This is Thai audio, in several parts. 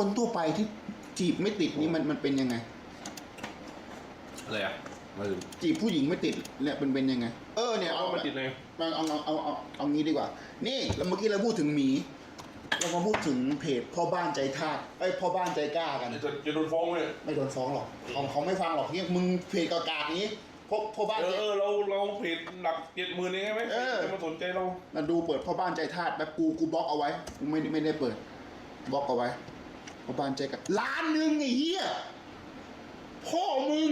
คนทั่วไปที่จีบไม่ติดนี่มันมันเป็นยังไง อะไรอะมาถึงจีบผู้หญิงไม่ติดเนี่ยเป็นเป็นยังไง เออเนี่ยเอาเอามาติดเลยเอาเอาเอาเอาเอาเอางี้ดีกว่า นี่แล้วเมื่อกี้เราพูดถึงหมี เรามาพูดถึงเพจพ่อบ้านใจทาสไอ้ยพ่อบ้านใจกล้ากัน จะจะโดนฟ้องไหมไม่โดนฟ้องหรอกเขาเขาไม่ฟังหรอกเนี่ยมึงเพจกากานี้พวกพ่อบ้านเอใจ อเออเราเราเพจหลักเจ็ดหมื่นเองใช่ไหมเออ จะมาสนใจเรามาดูเปิดพ่อบ้านใจทาสแบบกูกูบล็อกเอาไว้กูไม่ไม่ได้เปิดบล็อกเอาไว้ พ่อบ้านใจกล้าล้านหนึ่งไอ้เหี้ยพ่อมึง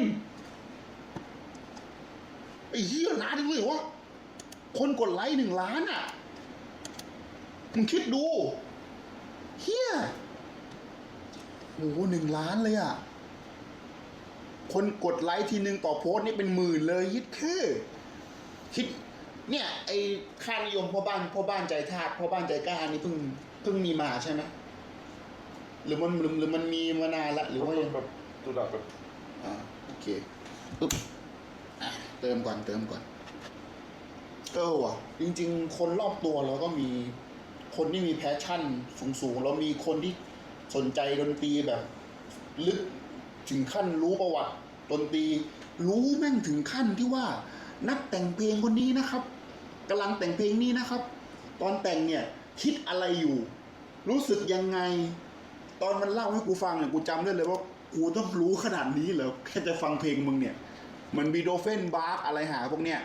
ไอ้เหี้ยล้านหนึงเลยเหรอวะคนกดไลค์หนึ่งล้านอะมึงคิดดูเฮียโอ้โหหนึ่งล้านเลยอะ คนกดไลค์ทีนึงต่อโพสต์นี่เป็นหมื่นเลยยิดคือคิด เนี่ย ไอ้ค่านิยมพ่อบ้านพ่อบ้านใจทาสพ่อบ้านใจกล้านี่เพิ่งเพิ่งมีมาใช่ไหม หรือมันหรือหรือมันมีมานานละหรือว่ายังแบบตัวดับแบบอ่าโอเคปึ๊บอะเติมก่อนเติมก่อนเออว่ะจริง ๆ คนรอบตัวเราก็มีคนที่มีแพชชั่นสูงๆแล้วมีคนที่สนใจดนตรีแบบ ลึกถึงขั้นรู้ประวัติดนตรี รู้แม่งถึงขั้นที่ว่า นักแต่งเพลงคนนี้นะครับกำลังแต่งเพลงนี้นะครับ ตอนแต่งเนี่ยคิดอะไรอยู่ รู้สึกยังไง ตอนมันเล่าให้กูฟังเนี่ยกูจำได้เลยว่ากูต้องรู้ขนาดนี้เหรอแค่จะฟังเพลงมึงเนี่ยเหมันบีโดเฟนบาร์กอะไรหาพวกเนี้ย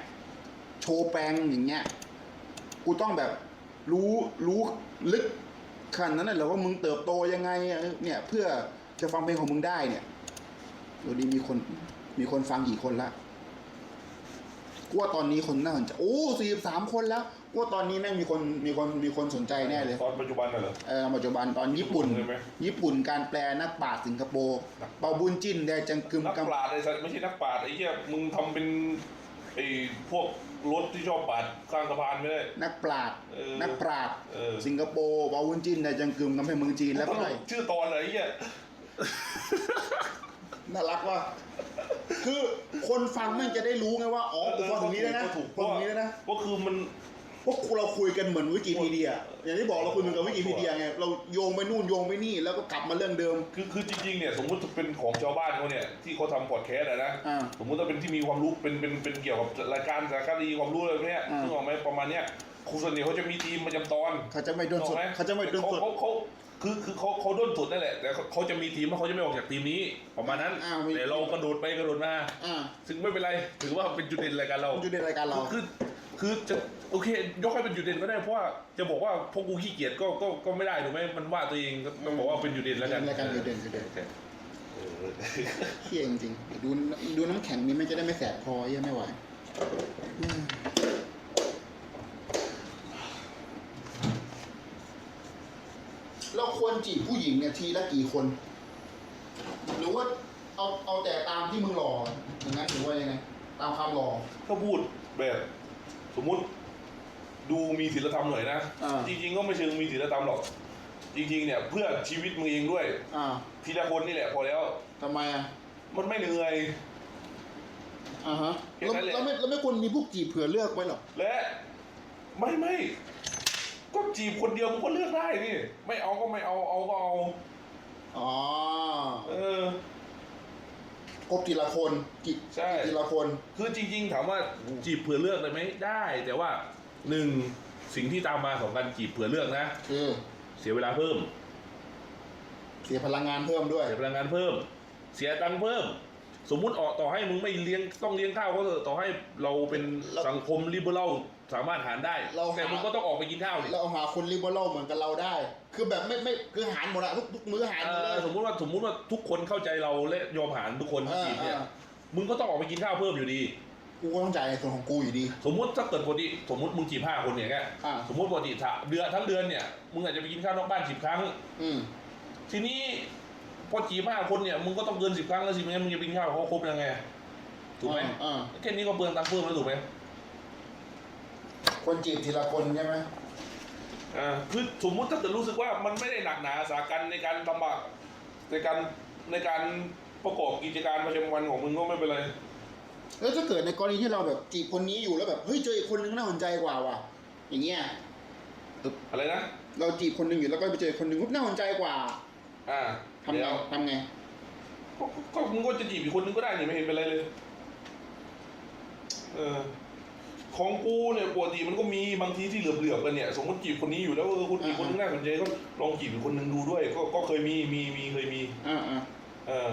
โชแปงอย่างเงี้ยกูต้องแบบรู้รู้ลึกขนาดนั้นเลยเหรอว่ามึงเติบโตยังไงเนี่ย เพื่อจะฟังเพลงของมึงได้เนี่ยดูดีมีคนมีคนฟังกี่คนละกูว่าตอนนี้คนน่าสนใจโอ้สี่สามคนแล้ว ว่าตอนนี้แม่งมีคนมีคนมีคนสนใจแน่เลยตอนปัจจุบันน่ะเหรอเออปัจจุบันตอนญี่ปุ่นเลยไหม ญี่ปุ่นการแปลนักปราชญ์สิงคโปร์เปาบุญจินแดจังกึมนักกำปราชญ์ไอ้สัตว์ไม่ใช่นักปราชญ์ไอ้เหี้ยมึงทำเป็นไอ้พวกรถที่ชอบปาดข้างสะพานไม่ได้ นักปราชญ์เออนักปราชญ์เออ สิงคโปร์เปาบุญจินแดจังกึมกำแพงเมืองจีนแล้วก็ตอะไรลกชื่อตอนอะไรไอ้เหี้ยน่ารักว่าคือคนฟังแม่งจะได้รู้ไงว่าอ๋อกูฟังตรงนี้แล้วนะก็ถูกฟังตรงนี้แล้วนะ ก็คือมัน พวกเราคุยกันเหมือนวิกิพีเดีย อย่างที่บอกเราคุยเหมือนกับวิกิพีเดียไงเราโยงไปนู่นโยงไปนี่แล้วก็กลับมาเรื่องเดิม คือคือจริงๆเนี่ยสมมติเป็นของชาวบ้านเขาเนี่ยที่เขาทำพอดแคสต์อะนะอ่าสมมติถ้าเป็นที่มีความรู้เป็นเป็นเป็นเกี่ยวกับรายการสารคดีความรู้อะไรพวกเนี้ยอ่า นึกออกไหมประมาณเนี้ยครูส่วนใหญ่เขาจะมีทีมประจำตอนเขาจะไม่โดนสดนึกออกไหมเขาจะไม่โดนสดเขาเขาคือคือเขาเขาด้นสุดนั่นแหละแต่เขาเขาจะมีทีมแล้วเขาจะไม่ออกจากทีมนี้ ประมาณนั้นอ้าวมี แต่เรากระโดดไปกระโดดมา อ่าซึ่งไม่เป็นไรถือว่าเป็นจุดเด่นรายการเรามันอยู่ในรายการเรา คือ คือจะโอเค ยกให้เป็นจุดเด่นก็ได้เพราะว่าจะบอกว่าพวกกูขี้เกียจก็ก็ก็ไม่ได้ถูกไหมมันว่าตัวเองก็ต้องบอกว่าเป็นจุดเด่นแล้วกันรายการจุดเด่นจุดเด่นโอคเออเที่ยจริงๆดูดูน้ำแข็งนี้มันจะได้ไม่แสบคอเหี้ยังไม่ไหวอืมเราควรจีบผู้หญิงเนี่ยทีละกี่คน หรือว่าเอาเอาแต่ตามที่มึงหล่ออย่างนั้นหรือว่ายังไงตามความหล่อถ้าพูดแบบ สมมุติดูมีศีลธรรมหน่อยนะ อ่า จริงๆก็ไม่เชิงมีศีลธรรมหรอก จริงๆเนี่ยเพื่อชีวิตมึงเองด้วย อ่าทีละคนนี่แหละพอแล้ว ทำไมอะมันไม่เหนื่อย อ่าฮะแค่แล้วนั้นแหละ แล้วไม่แล้วไม่ควรมีพวกจีบเผื่อเลือกไว้หรอและ ไม่ไม่ก็จีบคนเดียวมึงก็เลือกได้นี่ ไม่เอาก็ไม่เอาเอาก็เอา อ๋อ เออ คบทีละคนจีบใช่ ทีละคน คือจริง ๆ ถามว่าจีบเผื่อเลือกได้ไหมได้ แต่ว่าหนึ่งสิ่งที่ตามมาของการจีบเผื่อเลือกนะ คือเสียเวลาเพิ่ม เสียพลังงานเพิ่มด้วย เสียพลังงานเพิ่ม เสียตังค์เพิ่ม สมมุติออกต่อให้มึงไม่เลี้ยงต้องเลี้ยงข้าวเขาเถอะต่อให้เราเป็นเราสังคมลิเบอรัลสามารถหารได้ เราหา แต่มึงก็ต้องออกไปกินข้าวดิเราหาคนลิเบอรัลเหมือนกับเราได้ คือแบบไม่ไม่คือหารหมดอะทุกทุกมื้อหารเอหมดเลอย สมมุติว่าสมมุติว่าทุกคนเข้าใจเราและยอมหารทุกคนที่จีบเนี่ยเออเออ มึงก็ต้องออกไปกินข้าวเพิ่มอยู่ดี กูก็ต้องจ่ายในส่วนของกูอยู่ดี สมมุติถ้าเกิดปกติสมมุติมึงจีบห้าคนอย่างเงี้ยอ่า สมมุติปกติถ้าเดือนทั้งเดือนเนี่ยมึงอาจจะไปกินข้าวนอกบ้านสิบครั้ง อืมทีนี้พอจีบห้าคนเนี่ยมึงก็ต้องเกินสิบครั้งแล้วสิไม่งั้นมึงจะไปกินข้าวกับเขาครบยังไงถูกไหมอ่าแค่นี้ก็เปลืองตังค์เพิ่มแล้วถูกไหมคนจีบทีละคนใช่ไหม อ่าคือสมมุติถ้าเกิดรู้สึกว่ามันไม่ได้หนักหนาสากันในการลำบากในการในการประกอบกิจการประจำวันของมึงก็ไม่เป็นไร แล้วถ้าเกิดในกรณีที่เราแบบจีบคนนี้อยู่แล้วแบบเฮ้ยเจออีกคนนึงน่าสนใจกว่าว่ะ อย่างเงี้ยอะไรนะ เราจีบคนหนึงอยู่แล้วก็ไปเจอคนหนึงปุ๊บน่าสนใจกว่า อ่าทำไงแล้วทำไงก็ก็มึงก็จะจีบอีกคนนึงก็ได้นี่ไม่เห็นเป็นไรเลย เออ ของกูเนี่ยปกติมันก็มีบางทีที่เหลือบๆกันเนี่ยสมมติจีบคนนี้อยู่แล้วเออคนอีกคนนึงน่าสนใจก็ลองจีบอีกคนนึงดูด้วย ก็ก็เคยมีมีมีเคยมีอ่าอ่าเออ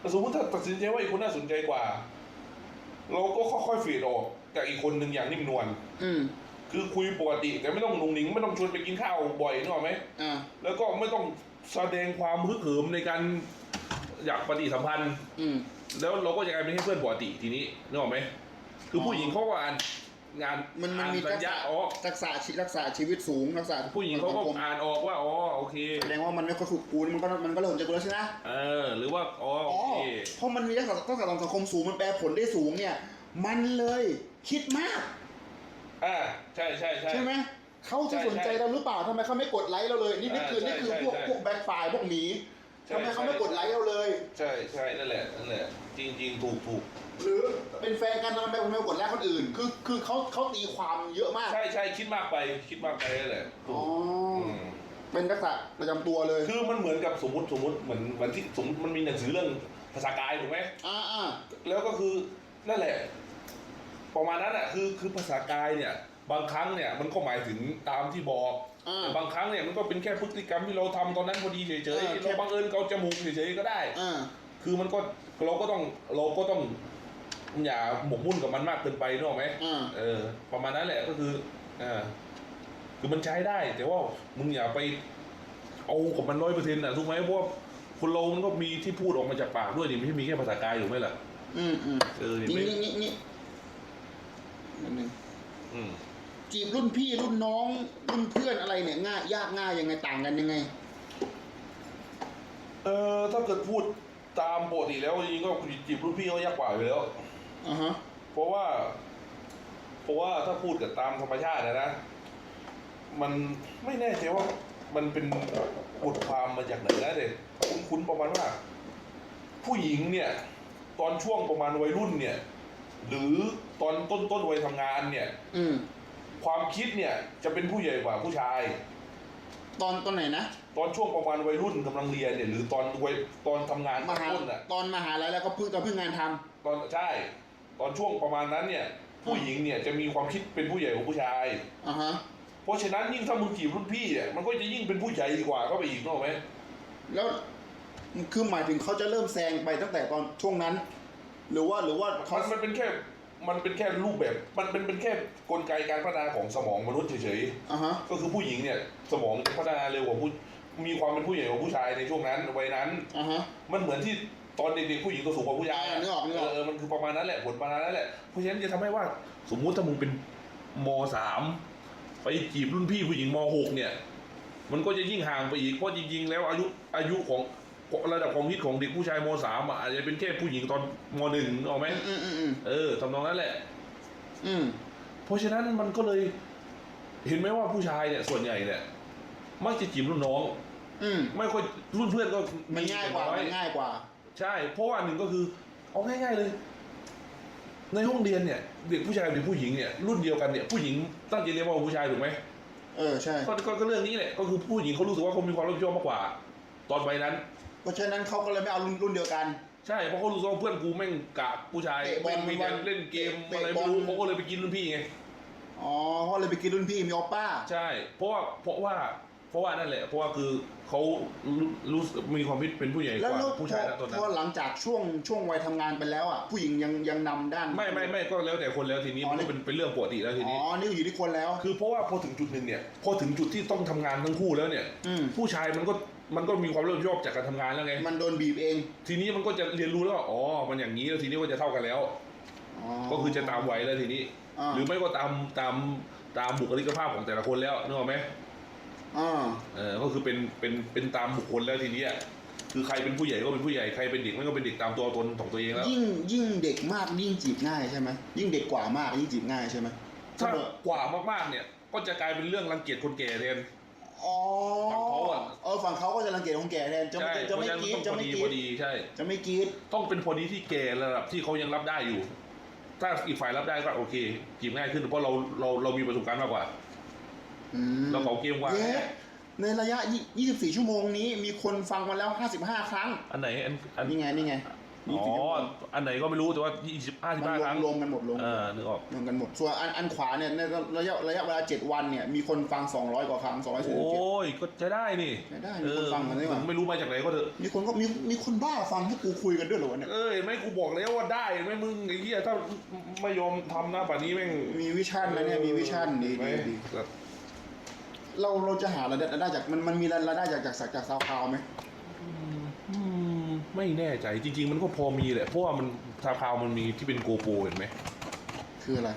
แต่สมมติถ้าตัดสินใจว่าอีกคนน่าสนใจกว่า เราก็ค่อยๆเฟดออกจากอีกคนหนึ่งอย่างนิ่มนวลอืมคือคุยปกติแต่ไม่ต้องหนุ่งหนิงไม่ต้องชวนไปกินข้าวบ่อยนึกออกไหมอ่าแล้วก็ไม่ต้องแสดงความฮึกเหิมในการอยากปฏิสัมพันธ์ อืมแล้วเราก็จะกลายเป็นแค่เพื่อนปกติทีนี้นึกออกไหมคือผู้หญิงเขาก็อ่าน งานมันมันอ่ามีสัทัญกษะญาออกทักษะชีทักษะชีวิตสูงทักษะผู้หญิงเขาก็สัคมอ่านออกว่าอ๋อโอเคแสดงว่ามันไม่ค่อยถูกกูมันก็มันก็เริ่มจากกูแล้วใช่ไหมเออ หรือว่าอ๋ออ๋โออเคเพราะมันมีทักษะทักษะทางสังคมสูงมันแปลผลได้สูงเนี่ย มันเลยคิดมากอ่าใช่ใช่ใช่ใช่ไหมเขาจะสนใจเราหรือเปล่าทำไมเขาไม่กดไลค์เราเลย นี่นี่คืออ่านี่คือใช่พวกใช่พวกแบ็คไฟล์พวกหมีใช่ทำไมเขาไม่ใช่กดไลค์เราเลย ใช่ใช่นั่นแหละนั่นแหละจริงจริงถูกถูก หรือเป็นแฟนกันทำไมไม่กดไลค์คนอื่น คือคือเขาเขาตีความเยอะมากใช่ใช่คิดมากไปคิดมากไปนั่นแหละถูอ๋กอมเป็นทักษะประจำตัวเลยคือมันเหมือนกับสมมติสมมติเหมือนเหมือนที่สมมติมันมีหนังสือเรื่องภาษากายถูกไหม อ่าอ่าแล้วก็คือนั่นแหละ ประมาณนั้นอะคือคือภาษากายเนี่ย บางครั้งเนี่ยมันก็หมายถึงตามที่บอกอ่า แต่บางครั้งเนี่ยมันก็เป็นแค่พฤติกรรมที่เราทำตอนนั้นพอดีเฉยเออๆแค่ เราบังเอิญเกาจมูกเฉยๆก็ได้ อ่า คือมันก็เราก็ต้องเราก็ต้อง อย่าหมกมุ่นกับมันมากเกินไปนึกออกไหมอ่าเออ ประมาณนั้นแหละก็คืออ่าคือมันใช้ได้ แต่ว่ามึงอย่าไป เอากับมันร้อยเปอร์เซ็นต์อะถูกไหมเพราะว่าคนเรามันก็มีที่พูดออกมาจากปากด้วยนี่ไม่ใช่มีแค่ภาษากายถูกไหมล่ะอืมอืมเออเห็นนี่ไหมนี่นี่นี่นิดนึงอืม จีบรุ่นพี่รุ่นน้องรุ่นเพื่อนอะไรเนี่ยง่ายยากง่ายยังไงต่างกันยังไง เออถ้าเกิดพูดตามปกติแล้วจริงๆก็จีบรุ่นพี่เขายากกว่าอยู่แล้ว อ่าฮะ เพราะว่า เพราะว่าถ้าพูดกับตามธรรมชาตินะนะ มันไม่แน่ใจว่ามันเป็นบทความมาจากไหนนะเด็คุ้นๆประมาณว่า ผู้หญิงเนี่ย ตอนช่วงประมาณวัยรุ่นเนี่ย หรือตอนต้นต้นวัยทำงานเนี่ย อืม ความคิดเนี่ยจะเป็นผู้ใหญ่กว่าผู้ชาย ตอนตอนไหนนะ ตอนช่วงประมาณวัยรุ่นกำลังเรียนเนี่ย หรือตอนวัยตอนทำงานมหาต้นอะตอนมหาลัยแล้วก็เพิ่งตอนเพิ่งงานทำ ตอนใช่ ตอนช่วงประมาณนั้นเนี่ย ผู้หญิงเนี่ยจะมีความคิดเป็นผู้ใหญ่กว่าผู้ชาย อ่าฮะ เพราะฉะนั้นยิ่งถ้ามึงจีบรุ่นพี่เนี่ยมันก็จะยิ่งเป็นผู้ใหญ่กว่าเข้าไปอีกนึกออกไหมแล้วคือหมายถึงเขาจะเริ่มแซงไปตั้งแต่ตอนช่วงนั้น หรือว่าหรือว่าเขามันมันเป็นแค่มันเป็นแค่รูปแบบ มันเป็นเป็นแค่กลไกการพัฒนาของสมองมนุษย์เฉยอ่าฮะ ๆก็คือผู้หญิงเนี่ยสมองจะพัฒนาเร็วกว่าผู้มีความเป็นผู้ใหญ่กว่าผู้ชายในช่วงนั้นวัยนั้น อ่าฮะ มันเหมือนที่ ตอนเด็กๆผู้หญิงตัวสูงกว่าผู้ชายอ่านึกออกนึกออก เออมันคือประมาณนั้นแหละผลประมาณนั้นแหละเพราะฉะนั้นจะทำให้ว่า สมมุติถ้ามึงเป็นมสามไปจีบรุ่นพี่ผู้หญิงมหกเนี่ย มันก็จะยิ่งห่างไปอีกเพราะจริงๆแล้วอายุอายุของระดับความคิดของเด็กผู้ชายมสามอะอาจจะเป็นแค่ผู้หญิงตอนมหนึ่งนึกออกไหมอืมอืมอืมเออทำนองนั้นแหละ อืมเพราะฉะนั้นมันก็เลยเห็นไหมว่าผู้ชายเนี่ยส่วนใหญ่เนี่ยมักจะจีบรุ่นน้อง อืมไม่ค่อยรุ่นเพื่อนก็มันง่ายกว่าแต่มันง่ายกว่า ใช่ เพราะว่าหนึ่งก็คือเอาง่ายๆเลย ในห้องเรียนเนี่ย เด็กผู้ชายกับเด็กผู้หญิงเนี่ยรุ่นเดียวกันเนี่ยผู้หญิงตั้งใจเรียนมากกว่าผู้ชายถูกไหมเออใช่ ก็ก็ก็เรื่องนี้แหละก็คือผู้หญิงเขารู้สึกว่าเขามีความรับผิดชอบมากกว่า ตอนวัยนั้น เพราะฉะนั้นเขาก็เลยไม่เอารุ่นรุ่นเดียวกัน ใช่เพราะเขารู้สึกว่าเพื่อนกูแม่งกากผู้ชายเตะบอลแม่งมีแต่เล่นเกมเตะอะไรบอไม่ลรู้เขาก็เลยไปกินรุ่นพี่ไง อ๋อเพราะเลยไปกินรุ่นพี่มีโอป้า ใช่ เพราะว่าเพราะว่า เพราะว่านั่นแหละเพราะว่าคือเขารู้รู้สึกมีความคิดเป็นผู้ใหญ่กแล้วว่าลูกผู้พชาอยนะตอนนั้พนอหลังจากช่วงช่วงวัยทำงานไปแล้วอะผู้หญิงยังยังนำด้าน ไม่ไม่ไม่ก็แล้วแต่คนแล้วทีนี้อ๋อ มันก็เป็นเป็นเรื่องปกติแล้วทีอ๋นี้อนี่อยู่ที่คนแล้ว คือเพราะว่าพอถึงจุดหนึ่งเนี่ยพอถึงจุดที่ต้องทำงานทั้งคู่แล้วเนี่ย อืม ผู้ชายมันก็มันก็มีความรับผิดชอบจากการทำงานแล้วไงมันโดนบีบเองทีนี้มันก็จะเรียนรู้แล้วว่าอ๋อมันอย่างนี้แล้วทีนี้ก็จะเท่ากันแล้ว ก็คือจะตามวัยแล้วทีนี้าหรือไม่ก็ตามตามตามบุคลิกภาพของแต่ละคนแล้วนึกออกไหม อ่าเออก็คือเป็นเป็นเป็นตามบุคคลแล้วทีนี้อะคือใครเป็นผู้ใหญ่ก็เป็นผู้ใหญ่ใครเป็นเด็กมันก็เป็นเด็กตามตัวตนของตัวเองแล้วยิ่งยิ่งเด็กมากยิ่งจีบง่ายใช่ไหมยิ่งเด็กกว่ามากยิ่งจีบง่ายใช่ไหมถ้ากว่ามากๆเนี่ย ก็จะกลายเป็นเรื่องรังเกียจคนแก่แทนอ๋อฝั่งเขาอะเออฝั่งเขาก็จะรังเกียจคนแก่แทนจะใช่ไม่เพจะราะไม่ฉะนั้นกรีมันดต้จะองพอไม่ดีกรีพอดดีใช่ จะไม่กรีดต้องเป็นพอดีที่แก่ระดับที่เขายังรับได้อยู่ ถ้าอีกฝ่ายรับได้ก็โอเคจีบง่ายขึ้นเพราะเราเราเรามีประสบการณ์มากกว่า อืมเราเขาเกมกว่าเย้ในระยะ 24 ชั่วโมงนี้ มีคนฟังมาแล้ว 55 ครั้ง อันไหน อันอันนี่ไง นี่ไงอ๋อ24ชั่วโมงอันไหนก็ไม่รู้แต่ว่ายี่สิบห้าสิบมันห้ารวครั้มงรวมกันหมดรวมเออนึกออกรวมกันหมด ส่วนอันอันขวาเนี่ยในระยะระยะเวลา 7 วันเนี่ย มีคนฟัง 200 กว่าครั้งโอ247้ย ก็จะได้นี่ใช้ได้ มีคนฟังกันด้วยว่ะไม่รู้มาจากไหนก็เถอะ มีคนก็มีมีคนบ้าฟังให้กูคุยกันด้วยเหรอวะเนี่ย เอ้ยไม่กูบอกแล้วว่าได้ไม่มึงไอ้เหี้ยถ้าไม่ยอมทำหน้าป่านนี้แม่ง มีวิชั่นนะเนี่ย มีวิชั่นดีไหมดีดี เราเราจะหารายได้รายได้จากมันมันมีรายได้จากจากจากจากซาวคลาวไหมอืมไม่แน่ใจจริง ๆ มันก็พอมีแหละเพราะว่ามันทาคาวมันมีที่เป็นโกโปรเห็นไหมคืออะไร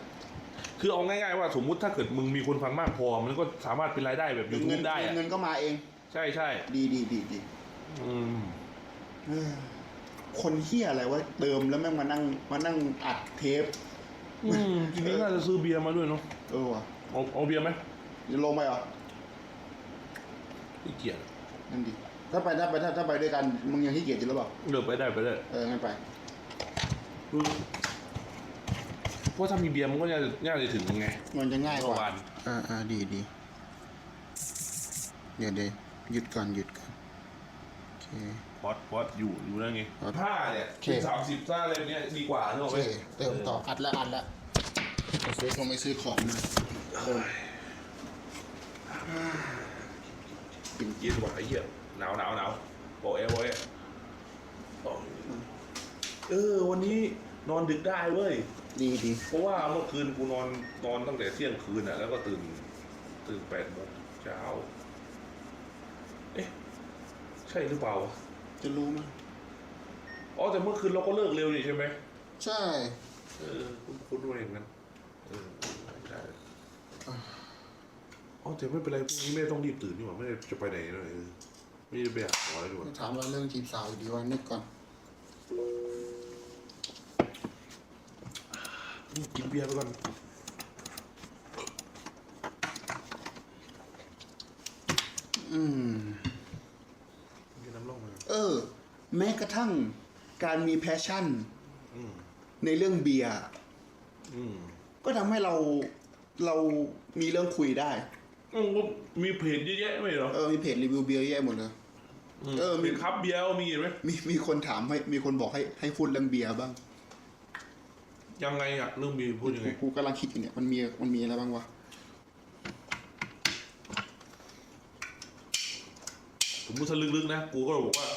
คือเอาง่ายๆว่าสมมุติถ้าเกิดมึงมีคนฟังมากพอ มันก็สามารถเป็นรายได้แบบยูทูเงิบได้อะเงินก็มาเอง ใช่ใช่ดีดีดีดีอืมเออคนเฮียอะไรวะเติมแล้วแม่งมานั่งมานั่งอัดเทป อืมจริงๆน่าจะซื้อเบียร์มาด้วยเนาะเออว่ะเอาเอาเบียร์ไหมจะลงไปเหรอ ขี้เกียจนั่นดีถ้าไปถ้าไปถ้าถ้าไปด้วยกันมึงยังขี้เกียจอยู่หรือเปล่าเลือกไปได้ไปได้เอองั้นไปเพราะถ้ามีเบียร์มันก็น่าจะน่าจะถึงไงมันจะง่ายกเมื่อว่าวานอ่าอ่าดีดีเดี๋ยวเดี๋ยวหยุดก่อนหยุดก่อนโอเคพอดพอดอยู่อยู่นั่นไงพอดผ้าเนี่ยโอเคสามสิบซ่าอะไรเนี้ยดีกว่าเนโออะเคเติมต่ออัดแล้วอัดแล้วเฟซคงไม่ซื้อของมาเออ กินเย็นกว่าไอ้เหี้ยหนาวหนาวหนาวบอกเอบอกเอเออ วันนี้นอนดึกได้เว้ย ดีดีเพราะว่าเมื่อคืนกูนอนนอนตั้งแต่เที่ยงคืนอะ แล้วก็ตื่น ตื่นแปดโมงเช้า เอ๊ะ ใช่หรือเปล่าวะจะรู้มั้ยอ๋อแต่เมื่อคืนเราก็เลิกเร็วนี่ใช่ไหมใช่ เออ คุณคุณด้วยอย่างนั้นเออได้อ๋ อแต่ไม่เป็นไรพรุ่งนี้ไม่ต้องรีบตื่นนี่หว่าไม่ได้จะไปไหนเลยเออไม่ได้ไปหาหมออะไรดีกว่าถามเราเรื่องจีบสาวอยู่ดีว่านึกก่อนกินเบียร์ไปก่อนอืมกินน้ำร่องไปก่อนเออ แม้กระทั่งการมีแพชชั่น อืมในเรื่องเบียร์อืมก็ทำให้เราเรามีเรื่องคุยได้ อืมก็มีเพจเยอะแยะไม่เหรอ เออมีเพจรีวิวเบียร์เยอะหมดเลย เออมี มีครับเบียร์มีเห็นไหมมีมีคนถามให้มีคนบอกให้ให้พูดเรื่องเบียร์บ้างยังไงอะเรื่องเบียร์พูดยังไง กูกำลังคิดอยู่เนี่ยมันมีมันมีอะไรบ้างวะผมพูดซะลึกๆนะกูก็บอกว่า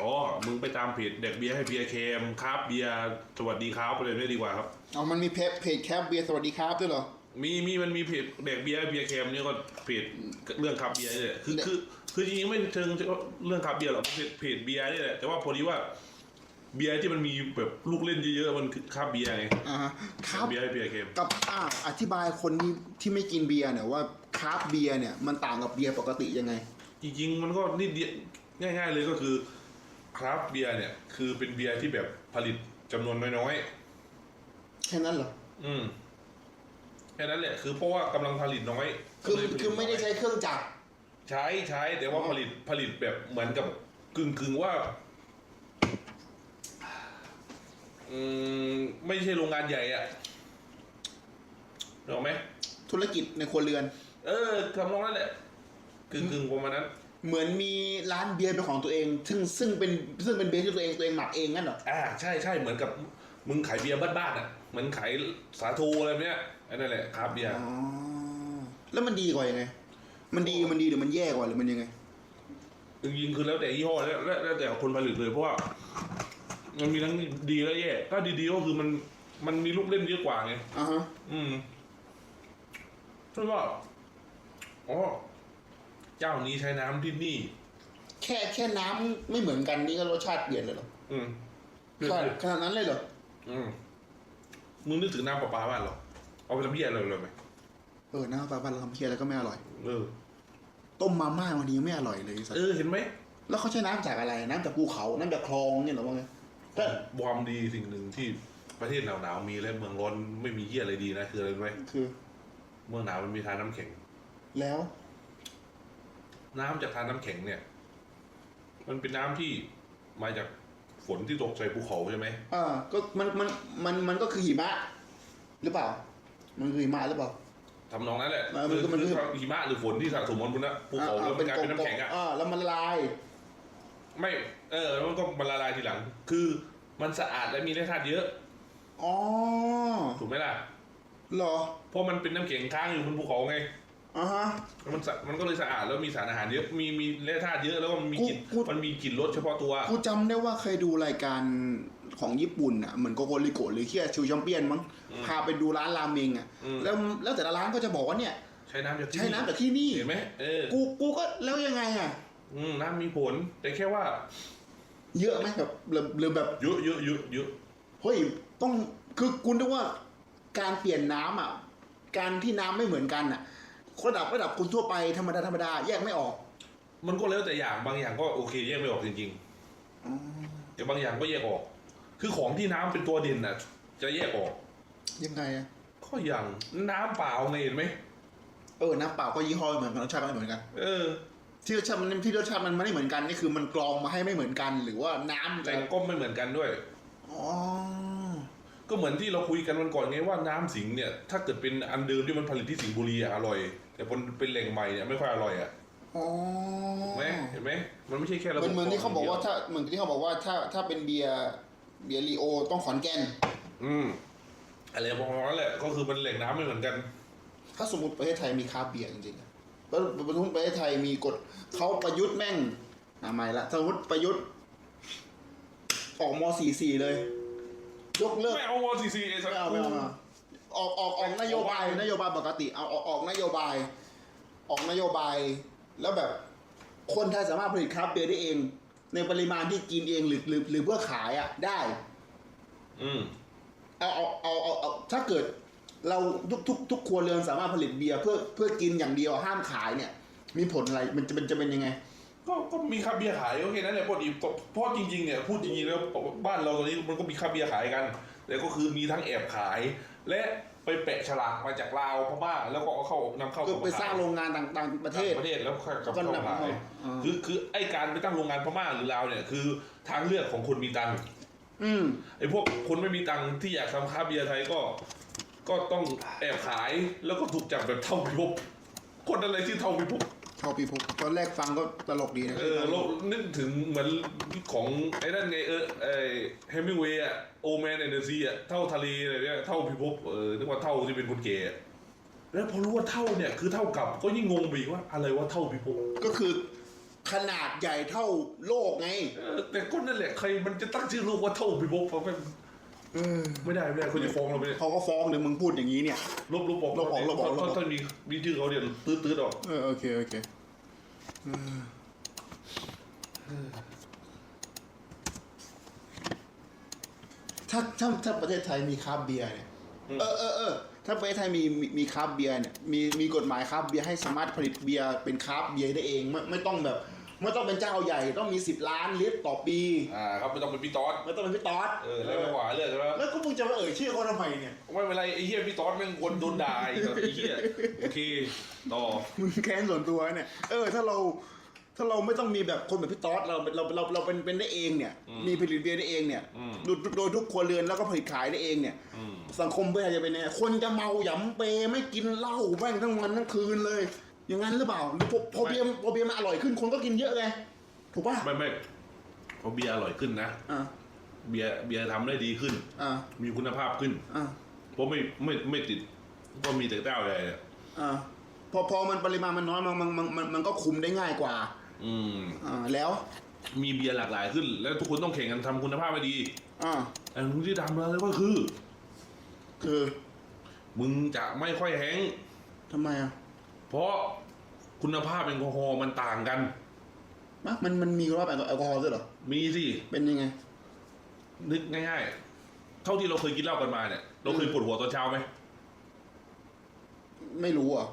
อ๋อมึงไปตามเพจเด็กเบียร์ให้เบียร์เค็มครับเบียร์สวัสดีครับอะไรไม่ดีกว่าครับ เอามันมีเพจเพจแคปเบียร์สวัสดีครับด้วยเหรอ มีมีมันมีเพจเด็กเบียร์ให้เบียร์เค็มเนี่ยก็เพจเรื่องครับเบียร์นี่แหละคือคือคือจริงๆไม่เชิงเรื่องครับเบียร์หรอกเพจเพจเบียร์นี่แหละแต่ว่าพอดีว่าเบียร์ที่มันมีแบบลูกเล่นเยอะๆมันคือครับเบียร์ไงอ่าฮะครับเบียร์ให้เบียร์เค็มกับอ่าอธิบายคนที่ที่ไม่กินเบียร์เนี่ยว่าคราฟต์เบียร์เนี่ยมันต่างกับเบียร์ปกติยังไง จริงๆมันก็นิดเดียวง่ายๆเลยก็คือคราฟต์เบียร์เนี่ยคือเป็นเบียร์ที่แบบผลิตจำนวนน้อยแค่นั้นเหรอๆอืม แค่นั้นแหละคือเพราะว่ากำลังผลิตน้อยคือก็เลยผลิตคือไม่ได้น้ยใช้เครื่องจักร ใช้ใช้แต่ว่าผลิตผลิตแบบเหมือนกับกึ่งกึ่งๆว่าอืมไม่ใช่โรงงานใหญ่อะถูกไหมธุรกิจในครัวเรือน เออทำนองนั้นแหละกึ่งกึ่งๆประมาณนั้น เหมือนมีร้านเบียร์เป็นของตัวเอง ซึ่งซึ่งเป็นซึ่งเป็นเบียร์ที่ตัวเองตัวเองหมักเองงั้นเหรออ่าใช่ใช่เหมือนกับมึงขายเบียร์บ้านๆอะเหมือนขายสาทูอะไรแบบเนี้ย อันนั่นแหละครับเบียร์อ๋อแล้วมันดีกว่ายังไง มันดีมันดีหรือมันแย่กว่าหรือมันยังไง จริงๆคือแล้วแต่ยี่ห้อแล้วแล้วแล้วแต่คนผลิตเลยเพราะว่ามันมีทั้งดีและแย่ถ้าดีๆก็คือมันมันมีลูกเล่นเยอะกว่าไง อ่าฮะ อืมใช่ว่าอ๋อเจ้านี้ใช้น้ำที่นี่ แค่แค่น้ำไม่เหมือนกันนี่ก็รสชาติเปลี่ยนเลยเหรออืมขนาดขนาดนั้นเลยเหรอ อืมมึงนึกถึงน้ำประปาบ้านเหรอ เอาไปทำเบี้ยอะไรเลยไหมเออน้ำปลาปลาเราทำเพี้ยอะไรก็ไม่อร่อย เออ ต้มมาม่าวันนี้ยังไม่อร่อยเลยสัสเออเห็นไหมแล้วเขาใช้น้ำจากอะไร น้ำจากภูเขา น้ำจากคลองเนี่ยเหรอวะไงก็ความดีสิ่งหนึ่งที่ประเทศหนาวๆมีและเมืองร้อนไม่มีเหี้ยอะไรดีนะคืออะไรรู้ไหมคือ เมืองหนาวมันมีทานน้ำแข็ง แล้ว น้ำจากทานน้ำแข็งเนี่ย มันเป็นน้ำที่มาจากฝนที่ตกใส่ภูเขาใช่ไหม อ่า ก็มันมันมันมันก็คือหิมะ หรือเปล่า มันคือหิมะหรือเปล่า ทำนองนั้นแหละเออมันก็มันก็คือ หิมะหรือฝนที่สะสมบนบนนะภูเขาแล้วมันกลายเป็นน้ำแข็งอะ อ่าแล้วมันละลาย ไม่เออแล้วมันก็มันละลายทีหลัง คือมันสะอาดและมีแร่ธาตุเยอะ อ๋อถูกไหมล่ะ เหรอเพราะมันเป็นน้ำแข็งค้างอยู่บนภูเขาไงอ่าฮะ แล้วมันสะมันก็เลยสะอาดแล้วมีสารอาหารเยอะมีมีแร่ธาตุเยอะแล้วก็มันมีกลิ่นกูกู มันมีกลิ่นรสเฉพาะตัว กูจำได้ว่าเคยดูรายการ ของญี่ปุ่นอะเหมือนโกโกริโกะหรือเคียชิวแชมเปี้ยนมั้งอืมพาไปดูร้านราเมงอะอืมแล้วแล้วแต่ละร้านก็จะบอกว่าเนี่ย ใช้น้ำจากที่ใช้น้ำจากที่นี่เห็นไหมเออกูกูก็แล้วยังไงอะอืมน้ำมีผล แต่แค่ว่า เยอะไหมแบบหรือหรือแบบเยอะเยอะเยอะเยอะเฮ้ยต้องคือคุณนึกว่าการเปลี่ยนน้ำอะการที่น้ำไม่เหมือนกันอะระดับระดับคนทั่วไปธรรมดาธรรมดาแยกไม่ออก มันก็แล้วแต่อย่างบางอย่างก็โอเคแยกไม่ออกจริงๆแต่บางอย่างก็แยกออก คือของที่น้ำเป็นตัวเด่นน่ะ จะแยกออก ยังไงอะก็อย่างน้ำเปล่าไงเห็นไหมเออน้ำเปล่าก็ยี่ห้อไม่เหมือนกันรสชาติก็ไม่เหมือนกัน เออ ที่รสชาติมันที่รสชาติมันไม่ได้เหมือนกันนี่คือมันกรองมาให้ไม่เหมือนกัน หรือว่าน้ำแต่ก็ไม่เหมือนกันด้วย อ๋อก็เหมือนที่เราคุยกันวันก่อนไงว่าน้ำสิงห์เนี่ย ถ้าเกิดเป็นอันเดิมที่มันผลิตที่สิงห์บุรีอะอร่อย แต่พอเป็นแหล่งใหม่เนี่ยไม่ค่อยอร่อยอะอ๋อเห็นไหมเห็นไหมมันไม่ใช่แค่ระเหบบมือนเหมือนที่เขาบอกว่าดียถ้าเหมือนที่เขาบอกว่าถ้าถ้าเป็นเบียร์ เบียร์ลีโอต้องขอนแก่น อืมอะไรประมาณนั้นแหละก็คือมันแหล่งน้ำไม่เหมือนกัน ถ้าสมมติประเทศไทยมีคราฟต์เบียร์จริงๆอะแล้วสมมติประเทศไทยมีกฎเขาประยุทธ์แม่งอะไม่ละสมมติประยุทธ์ ออกม .44 เลย ยกเลิกไม่เอาวอซีซีไอ้สัตไม่ว์เอาไม่เอาไม่เอาออกออกออกนโยบายนโยบายปกติเอาออกออกนโยบาย ออกนโยบาย แล้วแบบ คนไทยสามารถผลิตคราฟต์เบียร์ได้เอง ในปริมาณที่กินเองหรือหรือหรือเพื่อขายอะได้ อืมเอาเอาเอาเอาเอาถ้าเกิด เราทุกทุกทุกครัวเรือนสามารถผลิตเบียร์เพื่อเพื่อกินอย่างเดียวห้ามขายเนี่ย มีผลอะไรมันจะเป็นจะเป็นยังไง ก็ก็มีคาเบียร์ขายโอเคนั่นแหละพอดีเพราะจริงๆเนี่ยพูดจริงๆแล้วบ้านเราตอนนี้มันก็มีคาเบียร์ขายกันแต่ก็คือมีทั้งแอบขาย และ ไปแปะฉลากมาจากลาวพม่าแล้วก็เอาเข้านำเข้าก็ไปสร้างโรงงานต่างต่างประเทศต่างประเทศแล้วค่อยกลับก็เข้านำขายเข้าอ่าคือคือไอการไปตั้งโรงงานพม่าหรือลาวเนี่ยคือทางเลือกของคนมีตังค์อืมไอพวกคนไม่มีตังค์ที่อยากทำคาเบียร์ไทยก็ก็ต้องแอบขายแล้วก็ถูกจับแบบเท่าพิภพคนอะไรที่เท่าพิภพ ชอบปีพุกตอนแรกฟังก็ตลกดีนะเออเรานึกถึงเหมือนของไอ้นั่นไงเออไอ้เฮมิงเวย์อะโอแมนในเดอะซีอะเท่าทะเลอะไรเนี่ยเท่าพิภพเออนึกว่าเท่าที่เป็นคนเกย์อะแล้วพอรู้ว่าเท่าเนี่ยคือเท่ากับก็ยิ่งงงไปอีกว่าอะไรว่าเท่าพิภพก็คือขนาดใหญ่เท่าโลกไง เออแต่ก็นั่นแหละใครมันจะตั้งชื่อลูกว่าเท่าพิภพเพราะมันเออ ไม่ได้ไม่ได้เขาจะฟ้องเราไม่ได้เขาก็ฟ้องเลยมึงพูดอย่างนี้เนี่ย ลบลบบอกลบออกลบออกลบออก ถ้าถ้ามีมีชื่อเขาเนี่ยตื้อตื้อออกเออโอเคโอเคเออถ้าถ้าถ้าประเทศไทยมีคราฟต์เบียร์เนี่ย เออเออเออถ้าประเทศไทยมีมีมีคราฟต์เบียร์เนี่ยมีมีกฎหมายคราฟต์เบียร์ให้สามารถผลิตเบียร์เป็นคราฟต์เบียร์ได้เองไม่ไม่ต้องแบบ ไม่ต้องเป็นเจ้าใหญ่ต้องมีสิบล้านลิตรต่อปี อ่าครับไม่ต้องเป็นพี่ตอสไม่ต้องเป็นพี่ต๊อดเออแล้วไม่หวาเลือกแล้วแล้วก็มึงจะมาเอ่ยชื่อเขาทำไมเนี่ยไม่เป็นไรไอ้เหี้ยพี่ตอสแม่งควรโดนด่าอีกแบบไอ้เหี้ยโอเคต่อมึงแค้นส่วนตัวเนี่ย เออ ถ้าเราถ้าเราไม่ต้องมีแบบคนแบบพี่ต๊อดเราเราเราเราเป็นเป็นได้เองเนี่ย มีผลิตเบียร์ได้เองเนี่ยอืมโดยโดยทุกครัวเรือนแล้วก็ผลิตขายได้เองเนี่ยอืมสังคมเพื่อจะเป็นยังไงคนจะเมาหยำเปไม่กินเหล้าแม่งทั้งวันทั้งคืนเลย อย่างนั้นหรือเปล่าหรือพอพอเบียร์พอเบียร์มันอร่อยขึ้นคนก็กินเยอะไงถูกป่ะไม่ไม่เพราะเบียร์อร่อยขึ้นนะ อ่าเบียร์เบียร์ทำได้ดีขึ้น อ่ามีคุณภาพขึ้น อ่าเพราะไม่ไม่ไม่ติดก็มีแต่เต้าใหญ่อะอ่าพอพอมันปริมาณมันน้อยมันมันมันมันมันก็คุมได้ง่ายกว่า อืม อ่าแล้ว มีเบียร์หลากหลายขึ้น แล้วทุกคนต้องแข่งกันทำคุณภาพให้ดีอ่าแต่มึงที่ทำอะไรก็คือ คือมึงจะไม่ค่อยแห้งก์ทำไมอะ เพราะคุณภาพแอลกอฮอล์มันต่างกัน มะมันมันมีคุณภาพแอลกอฮอล์ด้วยเหรอ มีสิ เป็นยังไง นึกง่ายๆ เท่าที่เราเคยกินเหล้ากันมาเนี่ย เราเคยปวดหัวตอนเช้าไหม ไม่รู้อะ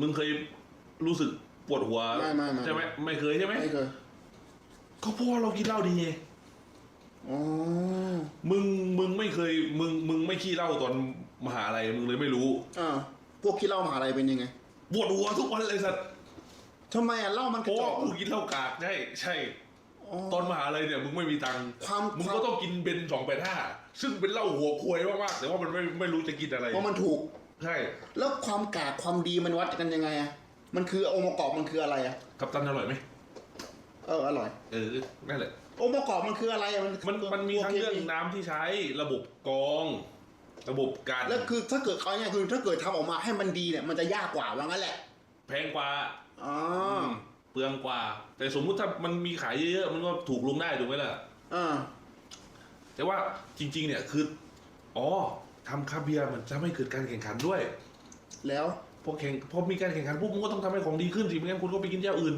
มึงเคยรู้สึกปวดหัวไม่ไม่ไม่ ใช่ไหมไม่เคยใช่ไหมไม่เคย ก็เพราะว่าเรากินเหล้าดีไง อ๋อ มึงมึงไม่เคย มึงมึงไม่ขี้เหล้าตอนมหาลัยมึงเลยไม่รู้ อ่า พวกขี้เหล้ามหาอะไรเป็นยังไงปวดหัวทุกวันเลยสัตว์ทำไมอะเหล้ามันกเพระราะจอว่ากกูกินเหล้ากากใช่ใช่ อ๋อ ตอนมหาลัยเนี่ยมึงไม่มีตังค์ความมึงความ ก็ต้องกินเบนสองแปดห้าซึ่งเป็นเหล้าหัวควยมากๆแต่ว่ามันไม่ไม่รู้จะกินอะไรเพราะมันถูก ใช่แล้วความกากความดีมันวัดกันยังไงอะมันคือองค์ประกอบมันคืออะไรอะกัปตันอร่อยไหมเอออร่อย เออนั่นแหละ องค์ประกอบมันคืออะไรอะมันมันมันมีทั้งเรื่องน้ำที่ใช้ระบบกรอง ระบบการแล้วคือถ้าเกิดเขาเนี่ยคือถ้าเกิดทำออกมาให้มันดีเนี่ยมันจะยากกว่าว่างั้นแหละแพงกว่าอ๋อมเปลืองกว่า แต่สมมุติถ้ามันมีขายเยอะๆมันก็ถูกลงได้ถูกไหมล่ะ อ่าแต่ว่าจริง ๆ เนี่ยคือ อ๋อทำคาเบียร์มันจะไม่เกิดการแข่งขันด้วยแล้วพอแข่งพอมีการแข่งขันปุ๊บมันก็ต้องทำให้ของดีขึ้นสิไม่งั้นคุณก็ไปกินเจ้าอื่น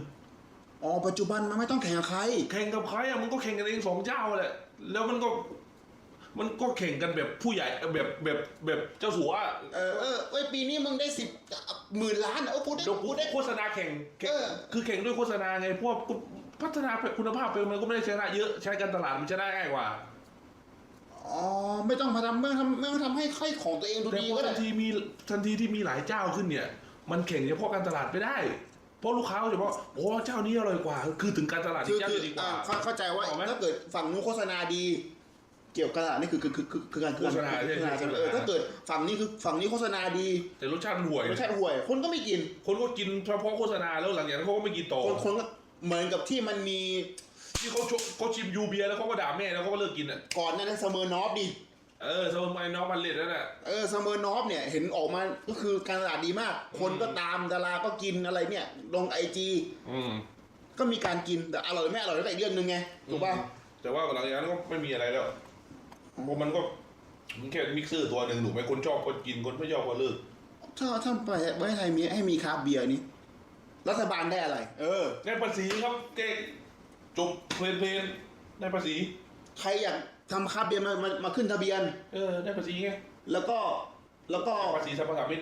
อ๋อปัจจุบันมันไม่ต้องแข่งกับใคร แข่งกับใครอะมันก็แข่งกันเองสองเจ้าแหละแล้วมันก็ มันก็แข่งกันแบบผู้ใหญ่แบบแบบแบบเจ้าสัวอะเออเออเว้ยปีนี้มึงได้สิบหมื่นล้านอะเออกูได้เดี๋ยวกูกูได้โฆษณาแข่งแข่งเออ คือแข่งด้วยโฆษณาไงเพราะวกพัฒนาคุณภาพไปมันก็ไม่ได้ชนะเยอะใช้การตลาดมันชนะง่ายกว่า อ๋อไม่ต้องมาทำไม่ต้องทำไม่ต้องทำให้ค่อยของตัวเองดูแต่ดีพอก็ทัได้นทีมีทันทีที่มีหลายเจ้าขึ้นเนี่ย มันแข่งเฉพาะการตลาดไม่ได้ เพราะลูกค้าเขาจะบอกโอ้เจ้านี้อร่อยกว่า คือถึงการตลาดคือที่เจ้าคือจะดีกว่าอ่า เข้าเข้าใจว่าถูกไหม ถ้าเกิดฝั่งนู้นโฆษณาดี เกี่ยวกับนี่คือคือคือคือคือการโฆษณาคือใช่การใช่โฆษณาเออโฆษณาถ้าเกิดฝั่งนี้คือฝั่งนี้โฆษณาดี แต่รสชาติมันห่วยรสชาติห่วย คนก็ไม่กิน คนก็กินเฉพาะโฆษณาแล้วหลังจากนั้นเขาก็ไม่กินต่อคนคนก็เหมือนกับที่มันมีที่เขาชเขาชิมยูเบียร์แล้วเขาก็ด่าแม่แล้วเขาก็เลิกกินอะก่อนหนั้นเสมอนอฟดิเออสมัยน้องมันเล็ดนั่นแหละเออเสมอนอฟเนี่ยเห็นออกมาก็คือการตลาดดีมาก คนก็ตามดาราก็กินอะไรเนี่ย ลงไอจีอืมก็มีการกินแต่อร่อยไม่อร่อยก็อีกเรื่องหนึ่งไงถูกป่ะแต่ว่าหลังจากนั้นก็ไม่มีอะไรแล้วเพราะ มันก็มันแค่มิกเซอร์ตัวหนึ่งถูกไหมคนชอบก็กินคนไม่ชอบก็เลิกถ้าถ้าไปประเทศไทยมีให้มีคราฟต์เบียร์นี้รัฐบาลได้อะไร เออ ได้ภาษีครับเก่งจบเพลนเพลนได้ภาษี ใครอยากทำคราฟต์เบียร์มามามาขึ้นทะเบียน เออ ได้ภาษีไงแล้วก็แล้วก็ภาษีสรรพสามิต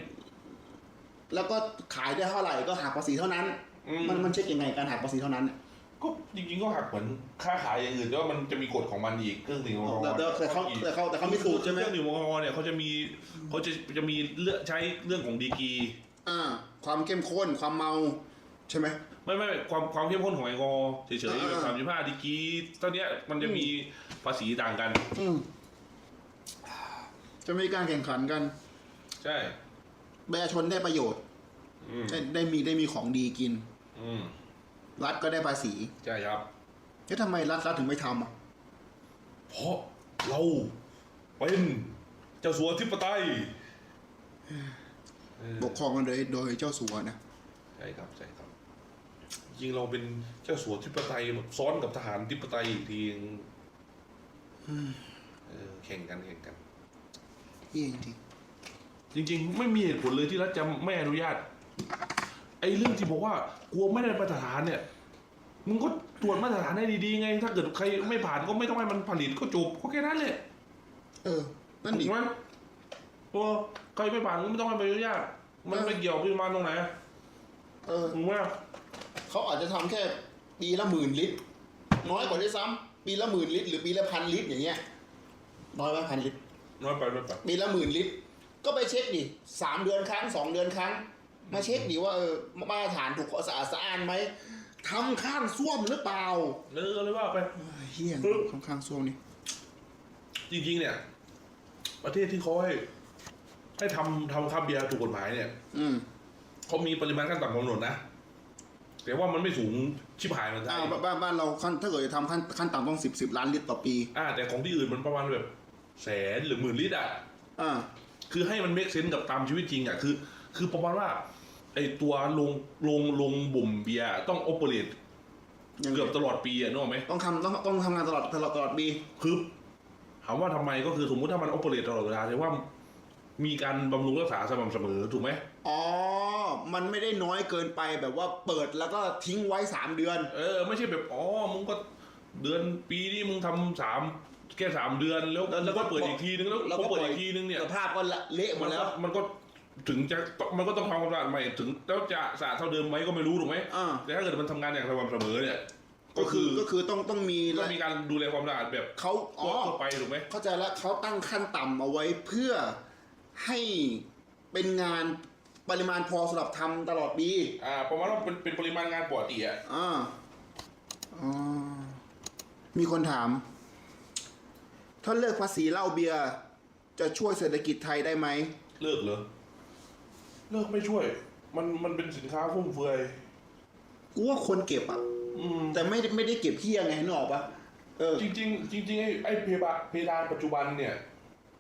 แล้วก็ขายได้เท่าไหร่ก็หักภาษีเท่านั้นอืมมันมันเช็คยังไงการหักภาษีเท่านั้น ก็จริงๆก็หักเหมือนค่าขายอย่างอื่นแต่ว่ามันจะมีกฎของมันอีกเครื่องดื่มแอลกอฮอล์แต่แต่แต่เขาแต่เขาแต่เขามีสูตรใช่ไหมเครื่องดื่มแอลกอฮอล์เนี่ยเขาจะมีเขาจะจะมีเลือกใช้เรื่องของดีกรีอ่า ความเข้มข้นความเมาใช่ไหมไม่ไม่ความความเข้มข้นของแอลกอฮอล์เฉยๆอ่าแบบสามสิบห้าดีกรีตอนเนี้ยมันจะมีภาษีต่างกันอืมจะมีการแข่งขันกัน ใช่ประชาชนได้ประโยชน์อืมได้ได้มีได้มีของดีกิน อืม รัฐก็ได้ภาษีใช่ครับแล้วทำไมรัฐรัฐถึงไม่ทำอะเพราะเราเป็นเจ้าสัวทิปไตยเออปกครองกันโดยโดยเจ้าสัวนะใช่ครับใช่ครับจริงเราเป็นเจ้าสัวทิปไตยแบบซ้อนกับทหารทิปไตยอีกทีนึงเออแข่งกันแข่งกันเยี่ยจริงจริง ๆ ไม่มีเหตุผลเลยที่รัฐจะไม่อนุญาต ไอ้เรื่องที่บอกว่ากลัวไม่ได้มาตรฐานเนี่ยมึงก็ตรวจมาตรฐานให้ดีๆไง ถ้าเกิดใครไม่ผ่านก็ไม่ต้องให้มันผลิตก็จบก็แค่นั้นแหละเออ นั่นดิ ถูกไหมตัวใครไม่ผ่านก็ไม่ต้องให้ใบอนุญาตมันไม่เกี่ยวกับปริมาณตรงไหนเออ ถูกไหมเขาอาจจะทำแค่ปีละหมื่นลิตร น้อยกว่าด้วยซ้ำปีละหมื่นลิตรหรือปีละพันลิตรอย่างเงี้ยน้อยไหมพันลิตรน้อยไปน้อยไปปีละหมื่นลิตร ก็ไปเช็คดิสามเดือนครั้งสองเดือนครั้ง มาเช็คดิว่าเออมาตรฐานถูกสะอาดสะอ้านไหมทำข้างส้วมหรือเปล่าเออเลยว่าไปเออเฮี้ยข้างข้างส้วมนี่จริงๆ เนี่ย ประเทศที่เขาให้ให้ทำทำคาเบียร์ถูกกฎหมายเนี่ยอืมเขามีปริมาณขั้นต่ำกำหนดนะแต่ว่ามันไม่สูงชิบหายเหมือนไทอ่ายบ้านบ้านบ้านเราขั้นถ้าเกิดจะทำขั้นขั้นต่ำต้องสิบสิบล้านลิตรต่อปี อ่า แต่ของที่อื่นมันประมาณแบบแสนหรือหมื่นลิตรอะ อ่า คือให้มันเมคเซนกับตามชีวิตจริงอะคือ คือประมาณว่า ไอตัวลงลงลงบ่มเบียร์ต้องโอเปเรตยังเกือบตลอดปีอะนึกออกไหมต้องทำต้องต้องทำงานตลอดตลอดตลอดปี คือถามว่าทำไมก็คือสมมุติถ้ามันโอเปเรตตลอดเวลาแสดงว่ามีการบำรุงรักษาสม่ำเสมอถูกไหมอ๋อ มันไม่ได้น้อยเกินไปแบบว่าเปิดแล้วก็ทิ้งไว้สามเดือน เออไม่ใช่แบบอ๋อมึงก็เดือนปีนี้มึงทำสามแค่สามเดือนแล้วแล้วแล้วก็เปิดอีกทีนึงแล้วแล้วพก็อเปิดปล่อยอีกทีนึงเนี่ย สภาพก็ละเละหมมัดนแล้ก็ว มันก็ ถึงจะมันก็ต้องทำความสะอาดใหม่ถึงแล้วจะสะอาดเท่าเดิมไหมก็ไม่รู้ถูกไหมอ่า แต่ถ้าเกิดมันทำงานอย่างสม่ำเสมอเนี่ย ก็คือก็คือต้องต้องมีก็มีการดูแลความสะอาดแบบเขาอ๋อ ทั่วไปถูกไหม เข้าใจแล้วเขาตั้งขั้นต่ำเอาไว้เพื่อให้เป็นงานปริมาณพอสำหรับทำตลอดปีอ่าประมาณว่าเป็นเป็นปริมาณงานปกติอะอ่าอ๋อมีคนถาม ถ้าเลิกภาษีเหล้าเบียร์จะช่วยเศรษฐกิจไทยได้ไหม เลิกเหรอ เลิกไม่ช่วย มันมันเป็นสินค้าฟุ่มเฟือย กูว่าคนเก็บอะอืม แต่ไม่ได้ไม่ได้เก็บเที่ยไงนึกออกปะเออจริง ๆ จริง ๆ ไอ้ไอ้เพดานเพดานปัจจุบันเนี่ย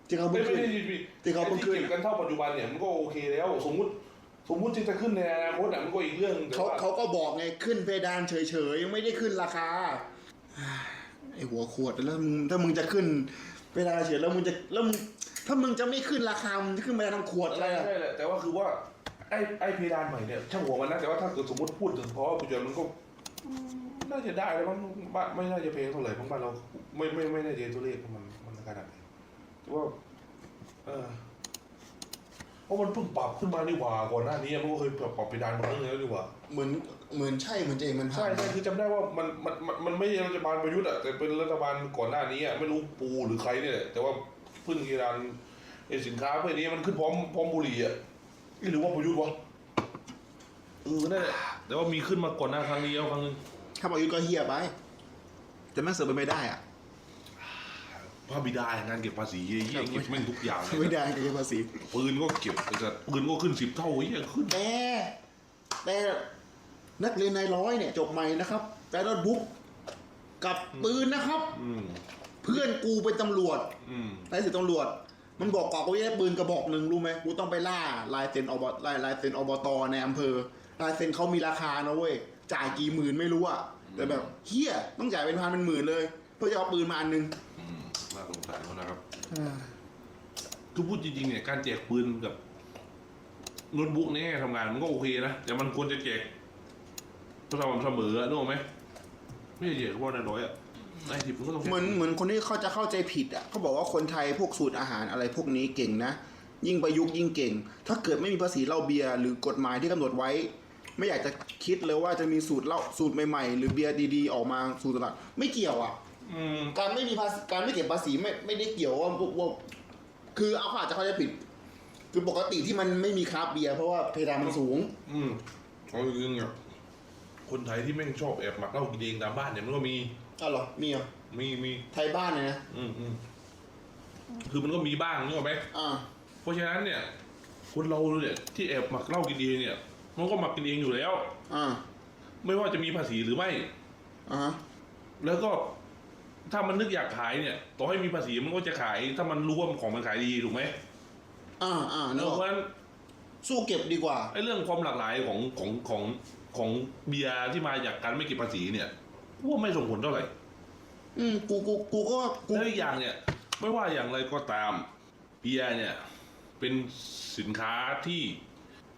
ที่เขาไม่เพิ่งไม่ขึ้น ได้ดีที่เขาเพิ่งขึ้นเก็บกันเท่าปัจจุบันเนี่ยมันก็โอเคแล้ว สมมุติสมมุติที่จะขึ้นในอนาคตอะมันก็อีกเรื่องแต่เขาว่าเขาก็บอกไงขึ้นเพดานเฉยๆยังไม่ได้ขึ้นราคาไอหัวขวดแล้วมึงถ้ามึงจะขึ้น เวลาเฉยแล้วมึงจะแล้วมึงถ้ามึงจะไม่ขึ้นราคามึงจะขึ้นเพดาทั้งขวดอะไรอะ ใช่แหละแต่ว่าคือว่าไอ้ไอ้เพดานใหม่เนี่ยช่างหัวมันนะแต่ว่าถ้าเกิดสมมติพูดถึงเพราะว่าปัจจุบันมันก็อืมน่าจะได้แล้วมั้งบ้านไม่น่าจะเพลงเท่าไหร่เพราะบ้านเราไม่ไม่ไม่น่าจะตัวเลขมันมันขนาดไหนแต่ว่าเออ เพราะมันเพิ่งปรับขึ้นมานี่หว่าก่อนหน้านี้มันก็เคยปรับปรับเพดานมาเรื่องแล้วนี่หว่าเหมือนเหมือนใช่เหมือนจะเองมันใช่ใช่คือจำได้ว่ามันมันมันมันไม่ใช่รัฐบาลประยุทธ์อะแต่เป็นรัฐบาลก่อนหน้านี้อะไม่รู้ปูหรือใครเนี่ยแหละแต่ว่าขึ้นเพดานไอ้สินค้าพวกนี้มันขึ้นพร้อมพร้อมบุหรี่อะเอ๊ะหรือว่าประยุทธ์วะเออนั่นแหละแต่ว่ามีขึ้นมาก่อนหน้าครั้งนี้แล้วครั้งนึง ถ้าประยุทธ์ก็เฮียไป แต่แม่งเสือไปไม่ได้อะ พระบิดางานเก็บภาษีเหี้ยเก็บแม่งทุกอย่างเลยไม่ได้ก็เก็บภาษีปืนก็เก็บไอ้สัตว์ปืนก็ขึ้นสิบเท่าเหี้ยขึ้นแต่แต่นักเรียนนายร้อยเนี่ยจบใหม่นะครับแต่โน้ตบุ๊กกับปืนนะครับอืมเพื่อนกูเป็นตำรวจอืมนายสิบตำรวจ มันบอกกอกว่าได้ปืนกระบอกหนึ่งรู้ไหมกูต้องไปล่าลายเซ็นอบลายลายเซ็นอบตในอำเภอลายเซ็นเขามีราคานะเว้ยจ่ายกี่หมื่นไม่รู้อะแต่แบบเฮียต้องจ่ายเป็นพันเป็นหมื่นเลย เพื่อจะเอาปืนมาอันหนึงอืม น่าสงสารเขานะครับคือพูดจริงๆเนี่ยการแจกปืนกับโน้ตบุ๊กเนี่ยทำงานมันก็โอเคนะ แต่มันควรจะแจกสม่ำเสมออะนึกออกไหมไม่ใช่แจกเฉพาะนายร้อยอะนายสิบมันก็ต้องแจกเหมือนเหมือนคนที่เขาจะเข้าใจผิดอะเขาบอกว่าคนไทยพวกสูตรอาหารอะไรพวกนี้เก่งนะ ยิ่งประยุกต์ยิ่งเก่ง ถ้าเกิดไม่มีภาษีเหล้าเบียร์หรือกฎหมายที่กำหนดไว้ ไม่อยากจะคิดเลยว่าจะมีสูตรเหล้าสูตรใหม่ๆ หรือเบียร์ดีๆ ออกมาสู่ตลาดไม่เกี่ยวอะ อืม การไม่มีภาษีการไม่เก็บภาษีไม่ไม่ได้เกี่ยวว่าพวกพวกคือเอาเขาอาจจะเข้าใจผิด คือปกติที่มันไม่มีคราฟต์เบียร์เพราะว่าเพดานมันสูง อืมเอาจริงๆอะคนไทยที่แม่งชอบแอบหมักเหล้ากินเองตามบ้านเนี่ยมันก็มี อ้าวเหรอ มีเหรอมีมีไทยบ้านเนี่ยนะ อืมอืมคือมันก็มีบ้างนึกออกไหมอ่า เพราะฉะนั้นเนี่ย คนเราเนี่ยที่แอบหมักเหล้ากินเองเนี่ย มันก็หมักกินเองอยู่แล้ว อ่า ไม่ว่าจะมีภาษีหรือไม่ อ่าฮะแล้วก็ ถ้ามันนึกอยากขายเนี่ย ต่อให้มีภาษีมันก็จะขาย ถ้ามันรู้ว่าของมันขายดีถูกไหมอ่าอ่าเพเนอะราะฉะนั้นสู้เก็บดีกว่า ไอ้เรื่องความหลากหลายของของของของเบียร์ที่มาจากการไม่เก็บภาษีเนี่ยว่าไม่ส่งผลเท่าไหร่ อืมกูกูกูก็กูแล้วอีกอย่างเนี่ยไม่ว่าอย่างไรก็ตามเบียร์เนี่ย เป็นสินค้าที่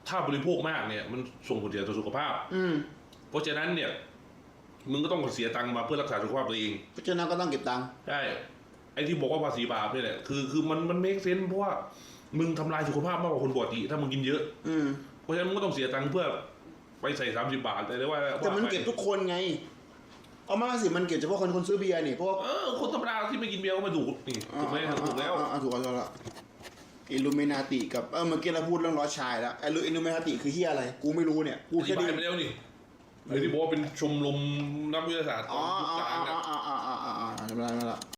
ถ้าบริโภคมากเนี่ย มันส่งผลเสียต่อสุขภาพ อืมเพราะฉะนั้นเนี่ย มึงก็ต้องเสียตังค์มาเพื่อรักษาสุขภาพตัวเองเพราะฉะนั้นก็ต้องเก็บตังค์ใช่ไอ้ที่บอกว่าภาษีบาปเนี่ยแหละคือคือมันมันเมคเซนเพราะว่ามึงทำลายสุขภาพมากกว่าคนปกติถ้ามึงกินเยอะ อืมเพราะฉะนั้นมึงก็ต้องเสียตังค์เพื่อไปใส่สามสิบบาทแต่ได้ว่าแต่มันเก็บทุกคนไงเอามาสิมันเก็บเฉพาะคนคนซื้อเบียร์นี่เพราะว่าเออคนธรรมดาที่ไม่กินเบียร์ก็มาดูดนี่ถูกไหมถูกแล้วอ่าอ่าอ่าถูกแล้วถูกแล้วอิลูเมนาติกับเออเมื่อกี้เราพูดเรื่องรอดชายแล้วไอ้อิลูเมนาติคือเฮียอะไร กูไม่รู้เนี่ยกูอธิแค่บาได้ยไปแล้วนี่ ไอ้ที่บอกว่าเป็นชมรมนักวิทยาศาสตร์อ๋อยุคอ๋อกลางอ๋ออะอ๋ออ๋ออ๋ออ๋ออ๋อจำได้แล้ว